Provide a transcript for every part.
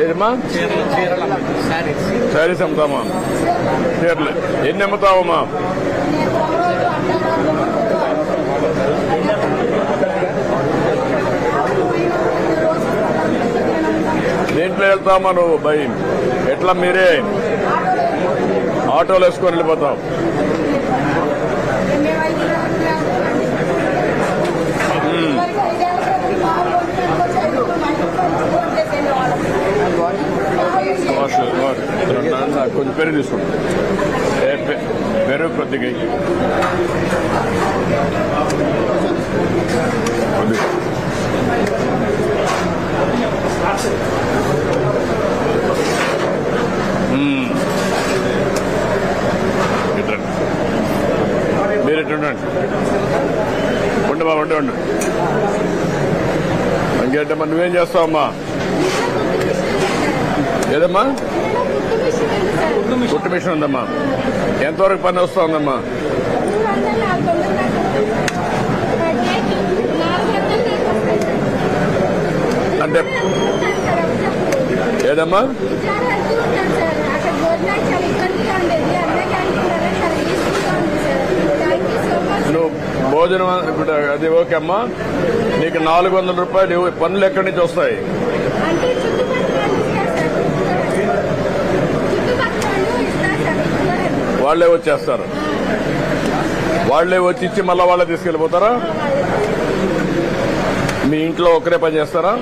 ఏదమ్మా సారీస్ శారీస్ అమ్ముతామా? చీరలు. ఎన్ని అమ్ముతావమ్మా? దేంట్లో వెళ్తామా నువ్వు భయం? ఎట్లా మీరే? ఆటోలు వేసుకొని వెళ్ళిపోతావు. కొద్దిగా. మ్మ్. ఇట్రండి. మీరు ఇటు ఉండండి ఉండు బాబు ఉండు ఉండు ఇంకేంటమ్మా నువ్వేం చేస్తావమ్మా ఏదమ్మా? కుట్టు మిషన్ ఉందమ్మా. ఎంతవరకు పని వస్తుందమ్మా? అంటే ఏదమ్మా? నువ్వు భోజనం ఇప్పుడు అది ఓకే అమ్మా. నీకు నాలుగు వందల రూపాయలు పనులు ఎక్కడి నుంచి వస్తాయి అంటే చుట్టుపక్కల చుట్టుపక్కల ఇస్తారు సార్ వాళ్ళే వచ్చేస్తారు. వాళ్ళే వచ్చి ఇచ్చి మళ్ళీ వాళ్ళే తీసుకెళ్ళిపోతారా? మీ ఇంట్లో ఒకరే పని చేస్తారా.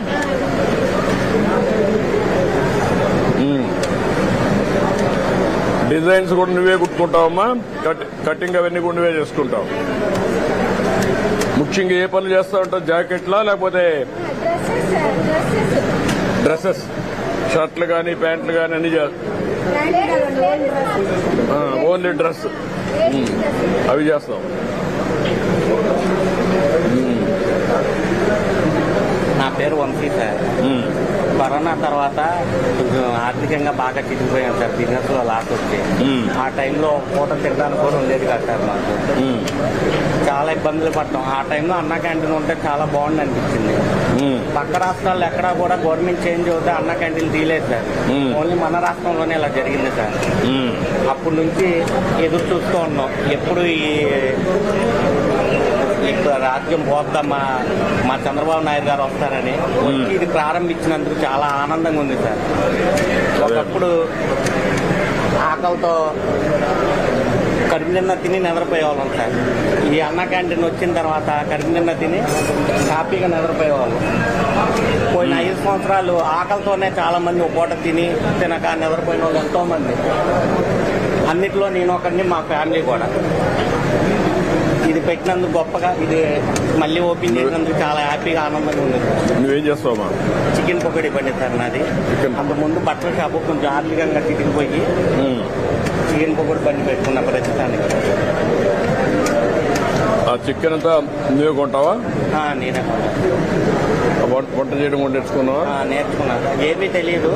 డిజైన్స్ కూడా నువ్వే కుట్టుకుంటావమ్మా. కట్ కటింగ్ అవన్నీ కూడా నువ్వే చేసుకుంటావు. ముఖ్యంగా ఏ పనులు చేస్తా ఉంటావు జాకెట్లా లేకపోతే డ్రెస్సెస్ షర్ట్లు కానీ ప్యాంట్లు కానీ అన్ని చే- ఆ, ఓన్లీ డ్రెస్. అవి చేస్తాం. నా పేరు వంశీ సార్. కరోనా తర్వాత ఆర్థికంగా బాగా చితికిపోయాం సార్. బిజినెస్లో లాస్ వచ్చి. ఆ టైంలో పూట తినడానికి కూడా ఉండేది కాదు సార్ మాకు. చాలా ఇబ్బందులు పడతాం ఆ టైంలో అన్న క్యాంటీన్ ఉంటే చాలా బాగుంది అనిపించింది. పక్క రాష్ట్రాల్లో ఎక్కడా కూడా గవర్నమెంట్ చేంజ్ అవుతే అన్న క్యాంటీన్ తీయలేదు సార్. ఓన్లీ మన రాష్ట్రంలోనే ఇలా జరిగింది సార్. అప్పటి నుంచి ఎదురు చూస్తూ ఉన్నాం. ఎప్పుడు ఈ ఇప్పుడు రాజ్యం పోద్దామా మా చంద్రబాబు నాయుడు గారు వస్తారని వచ్చి ఇది ప్రారంభించినందుకు చాలా ఆనందంగా ఉంది సార్. ఒకప్పుడు ఆకలితో కడుపు నిన్న తిని నిద్రపోయేవాళ్ళం సార్. ఈ అన్న క్యాంటీన్ వచ్చిన తర్వాత కడుపు నిన్న తిని హ్యాపీగా నిద్రపోయేవాళ్ళం. పోయిన ఐదు సంవత్సరాలు ఆకలితోనే చాలా మంది ఒక పూట తిని తినక నిద్రపోయిన వాళ్ళు ఎంతో మంది అన్నిట్లో నేను ఒకరిని మా ఫ్యామిలీ కూడా. ఇది పెట్టినందుకు గొప్పగా ఇది మళ్ళీ ఓపెన్ చేసినందుకు చాలా హ్యాపీగా ఆనందంగా ఉంది. నువ్వేం చేస్తావమ్మా చికెన్ పకోడీ బండి సార్ నాది Chicken. అంత ముందు బట్టల షాపు కొంచెం ఆర్థికంగా చితికిపోయి పకోడీ బండి పెట్టుకున్న ప్రస్తుతానికి ఆ చికెన్ అంతా నువ్వే కొంటావా? నేనే వంట చేయడం కూడా నేర్చుకున్నావా? నేర్చుకున్నాను ఏమీ తెలియదు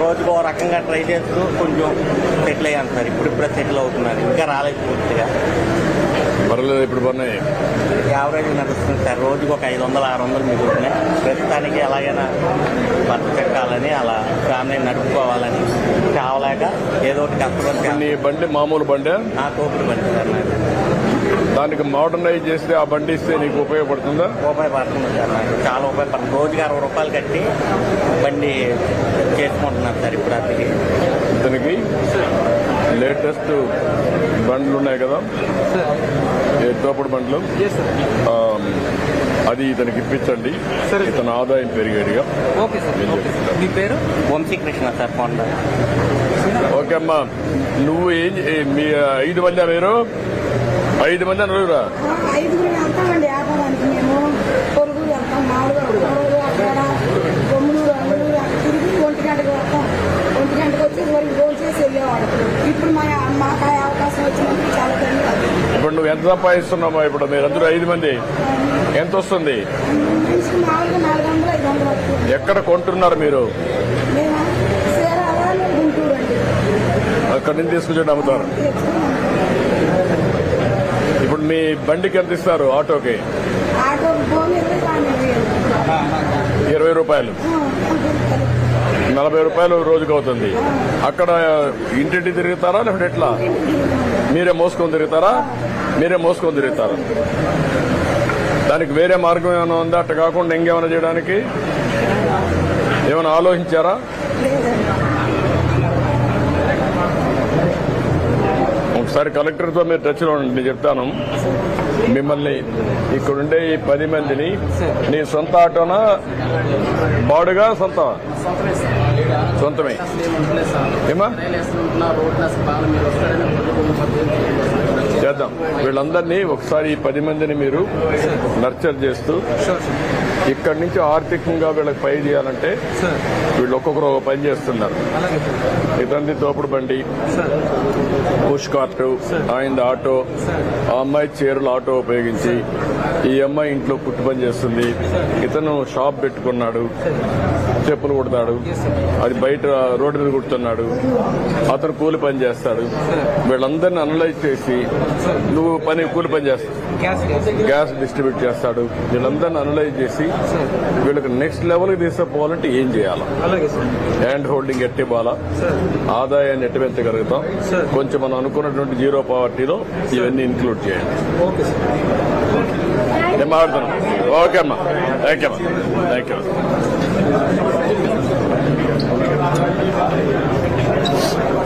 రోజుకు ఓ రకంగా ట్రై చేస్తూ కొంచెం సెటిల్ అయ్యాను సార్. ఇప్పుడు ఇప్పుడే సెటిల్ అవుతున్నాను. ఇంకా రాలేదు పూర్తిగా. పర్లేదు ఇప్పుడు పన్నాయి యావరేజ్ నడుస్తుంది సార్ రోజుకు ఒక ఐదు వందలు ఆరు వందలు మిగులుతున్నాయి ప్రస్తుతానికి ఎలాగైనా బతక పెట్టాలని అలా ఫ్యామిలీ నడుపుకోవాలని కావలేక ఏదో ఒకటి కష్టపడి నీ బండి మామూలు బండి? నా తోపుడు బండి సార్ నాకు దానికి మోడర్నైజ్ చేస్తే ఆ బండి ఇస్తే నీకు ఉపయోగపడుతుందా? ఉపయోగపడుతుంది సార్ నాకు చాలా ఉపయోగపడుతుంది. రోజుకి అరవై రూపాయలు కట్టి బండి చేసుకుంటున్నాను సార్ ఇప్పుడు అతికి. ఇతనికి లేటెస్ట్ బండ్లు ఉన్నాయి కదా. ఏ తోపుడు బండ్లు ఆ, అది ఇతనికి ఇప్పించండి. ఇతని ఆదాయం పెరిగేదిగా. మీ పేరు? వంశీకృష్ణ సార్ ఓకే అమ్మా. నువ్వు ఏం మీ ఐదు మంది మీరు ఐదు మంది నలుగురా ఇప్పుడు మీరు అందరూ ఇప్పుడు మీరందరూ ఐదు మంది. ఎంత వస్తుంది? ఎక్కడ కొంటున్నారు మీరు? అక్కడ అక్కడి నుంచి తీసుకొచ్చి అమ్ముతారు. ఇప్పుడు మీ బండికి ఎంత ఇస్తారు ఆటోకి? ఇరవై రూపాయలు. నలభై రూపాయలు రోజుకు అవుతుంది. అక్కడ ఇంటింటి తిరుగుతారా లేకపోతే ఎట్లా? మీరే మోసుకొని తిరుగుతారా? మీరే మోసుకొని తిరుగుతారు. దానికి వేరే మార్గం ఏమైనా ఉందా? అట్ట కాకుండా ఇంకేమైనా చేయడానికి? ఏమైనా ఆలోచించారా? ఒకసారి కలెక్టర్తో మీరు టచ్లో ఉండండి నేను చెప్తాను. మిమ్మల్ని ఇక్కడుండే ఈ పది మందిని నీ సొంత ఆటోనా? బాడుగా సొంత సొంతమే. ఏమా చేద్దాం. వీళ్ళందరినీ ఒకసారి ఈ పది మందిని మీరు నర్చర్ చేస్తూ ఇక్కడి నుంచి ఆర్థికంగా వీళ్ళకి పై చేయాలంటే వీళ్ళు ఒక్కొక్కరు ఒక పని చేస్తున్నారు. ఇతంది తోపుడు బండి పుష్ కార్టు ఆయన ఆటో ఆ అమ్మాయి చీరలు ఆటో ఉపయోగించి ఈ అమ్మాయి ఇంట్లో కుట్టు పని చేస్తుంది. ఇతను షాప్ పెట్టుకున్నాడు చెప్పులు కుడతాడు. అది బయట రోడ్డు మీద కుడుతున్నాడు అతను కూలి పని చేస్తాడు. వీళ్ళందరినీ అనలైజ్ చేసి నువ్వు పని కూలి పని చేస్తావు గ్యాస్ డిస్ట్రిబ్యూట్ చేస్తాడు. వీళ్ళందరినీ అనలైజ్ చేసి వీళ్ళకి నెక్స్ట్ లెవెల్కి తీసుకుపోవాలంటే ఏం చేయాలి? హ్యాండ్ హోల్డింగ్ ఎట్టి బాలా ఆదాయాన్ని ఎట్టి పెంచగలుగుతాం. కొంచెం మనం అనుకున్నటువంటి జీరో పావర్టీలో ఇవన్నీ ఇంక్లూడ్ చేయండి. నేను మాట్లాడుతున్నాను ఓకే అమ్మా. థ్యాంక్ యూ అమ్మా. Thank you Thank you.